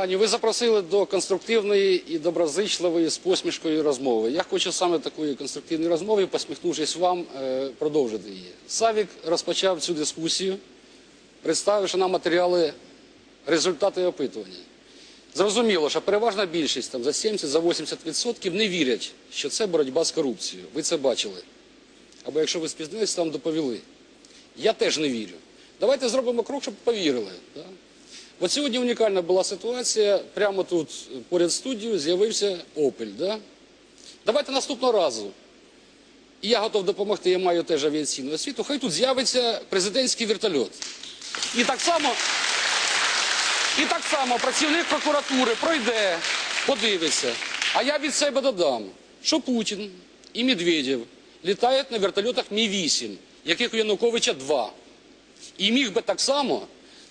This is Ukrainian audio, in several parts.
Аню, ви запросили до конструктивної і доброзичливої з посмішкою розмови. Я хочу саме такої конструктивної розмови, посміхнувшись вам, е, продовжити її. Савік розпочав цю дискусію, представивши нам матеріали, результати опитування. Зрозуміло, що переважна більшість там, за 70, за 80% не вірять, що це боротьба з корупцією. Ви це бачили. Або якщо ви спізнились, там доповіли. Я теж не вірю. Давайте зробимо крок, щоб повірили. Да? От сьогодні унікальна була ситуація. Прямо тут, поряд студією, з'явився Опель. Да? Давайте наступного разу. І я готов допомогти, я маю теж авіаційну освіту. Хай тут з'явиться президентський вертольот. І так само, і так само працівник прокуратури пройде, подивиться. А я від себе додам, що Путін і Медведєв літають на вертольотах Мі-8, яких у Януковича два. І міг би так само,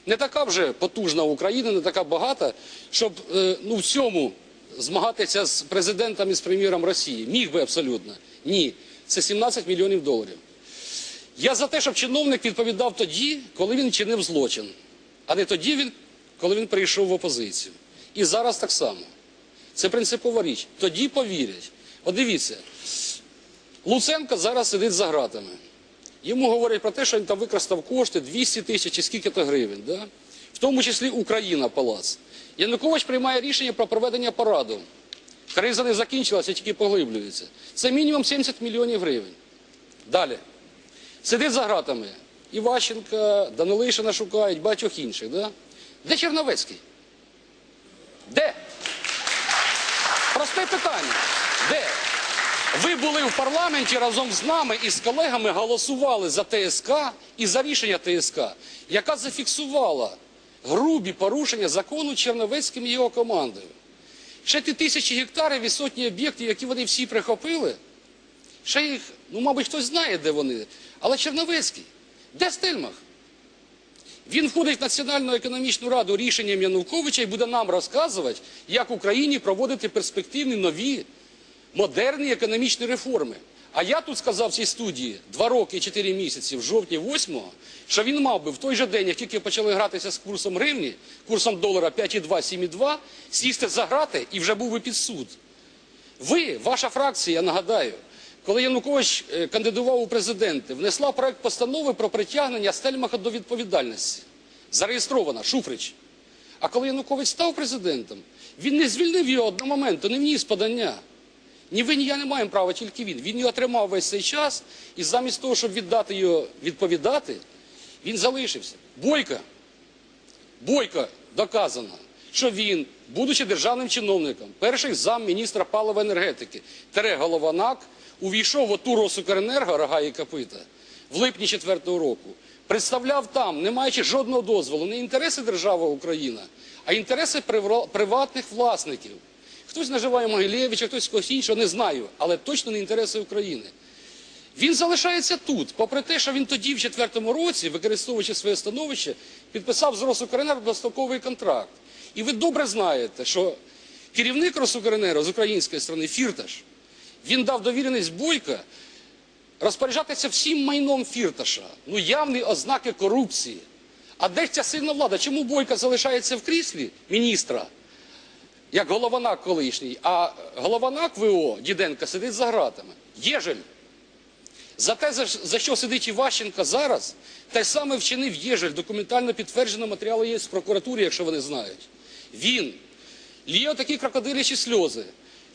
не така вже потужна Україна, не така багата, щоб е, ну, в цьому змагатися з президентом і з прем'єром Росії. Міг би абсолютно. Ні. Це 17 мільйонів доларів. Я за те, щоб чиновник відповідав тоді, коли він чинив злочин, а не тоді, він, коли він прийшов в опозицію. І зараз так само. Це принципова річ. Тоді повірять. От дивіться, Луценко зараз сидить за ґратами. Йому говорять про те, що він там використав кошти 200 тисяч чи скільки-то гривень. Да? В тому числі Україна палац. Янукович приймає рішення про проведення параду. Криза не закінчилася, тільки поглиблюється. Це мінімум 70 мільйонів гривень. Далі. Сидить за ґратами. Іващенка, Данилишина шукають, багатьох інших. Да? Де Черновецький? Де? Просте питання. Де? Ви були в парламенті разом з нами і з колегами голосували за ТСК і за рішення ТСК, яка зафіксувала грубі порушення закону Черновецьким і його командою. Ще ті тисячі гектарів і сотні об'єктів, які вони всі прихопили, ще їх, ну, мабуть, хтось знає, де вони. Але Черновецький, де Стельмах? Він входить в Національну економічну раду рішенням Януковича і буде нам розказувати, як Україні проводити перспективні нові модерні економічні реформи. А я тут сказав цій студії два роки і чотири місяці, в жовтні 8-го, що він мав би в той же день, як тільки почали гратися з курсом гривні, курсом долара 5,2, 7,2, сісти за грати і вже був би під суд. Ви, ваша фракція, я нагадаю, коли Янукович е, кандидував у президенти, внесла проект постанови про притягнення Стельмаха до відповідальності. Зареєстрована, Шуфрич. А коли Янукович став президентом, він не звільнив його одного моменту, не вніс подання. Ні ви, ні я не маємо права, тільки він. Він його тримав весь цей час, і замість того, щоб віддати його відповідати, він залишився. Бойка. Бойка доказано, що він, будучи державним чиновником, перший зам міністра палива енергетики, тере Голованак, увійшов в оту Росукренерго, рога і копита, в липні 4-го року, представляв там, не маючи жодного дозволу, не інтереси держави Україна, а інтереси приватних власників. Хтось наживає Могилєвича, хтось когось іншого, не знаю, але точно не інтереси України. Він залишається тут, попри те, що він тоді, в четвертому році, використовуючи своє становище, підписав з Росукренерго достроковий контракт. І ви добре знаєте, що керівник Росукренерго з української сторони, Фірташ, він дав довіреність Бойка розпоряджатися всім майном Фірташа. Ну, явні ознаки корупції. А де ж ця сильна влада? Чому Бойка залишається в кріслі міністра? Як Голованак колишній, а Голованак ВО Діденка сидить за ґратами. Єжель. За те, за, що сидить Іващенка зараз, те саме вчинив Єжель, документально підтверджено матеріали є в прокуратурі, якщо вони знають. Він ліє такі крокодилячі сльози,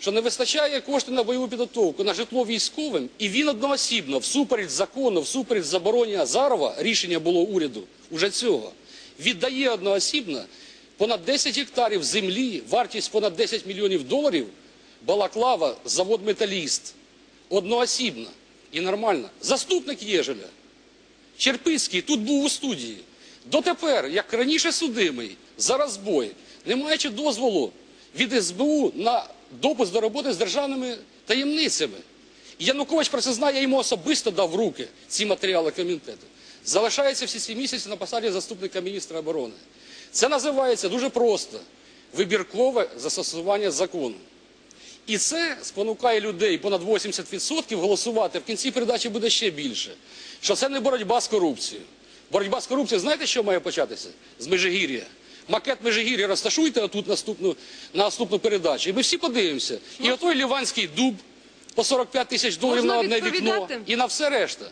що не вистачає коштів на бойову підготовку, на житло військовим, і він одноосібно, всупереч закону, всупереч забороні Азарова, рішення було уряду уже цього, віддає одноосібно понад 10 гектарів землі, вартість понад 10 мільйонів доларів, Балаклава, завод Металіст. Одноосібно і нормально. Заступник Єжеля, Черпицький, тут був у студії. Дотепер, як раніше судимий, за розбой, не маючи дозволу від СБУ на допуск до роботи з державними таємницями. Янукович про це знає, я йому особисто дав руки ці матеріали комітету. Залишається всі ці місяці на посаді заступника міністра оборони. Це називається дуже просто вибіркове застосування закону. І це спонукає людей понад 80% голосувати. В кінці передачі буде ще більше. Що це не боротьба з корупцією. Боротьба з корупцією, знаєте, що має початися? З Межигір'я. макет Межигір'я розташуйте отут наступну, на наступну передачу. І ми всі подивимося. І отой Ліванський дуб по 45 тисяч доларів Можна на одне вікно, відповідати? і на все решта.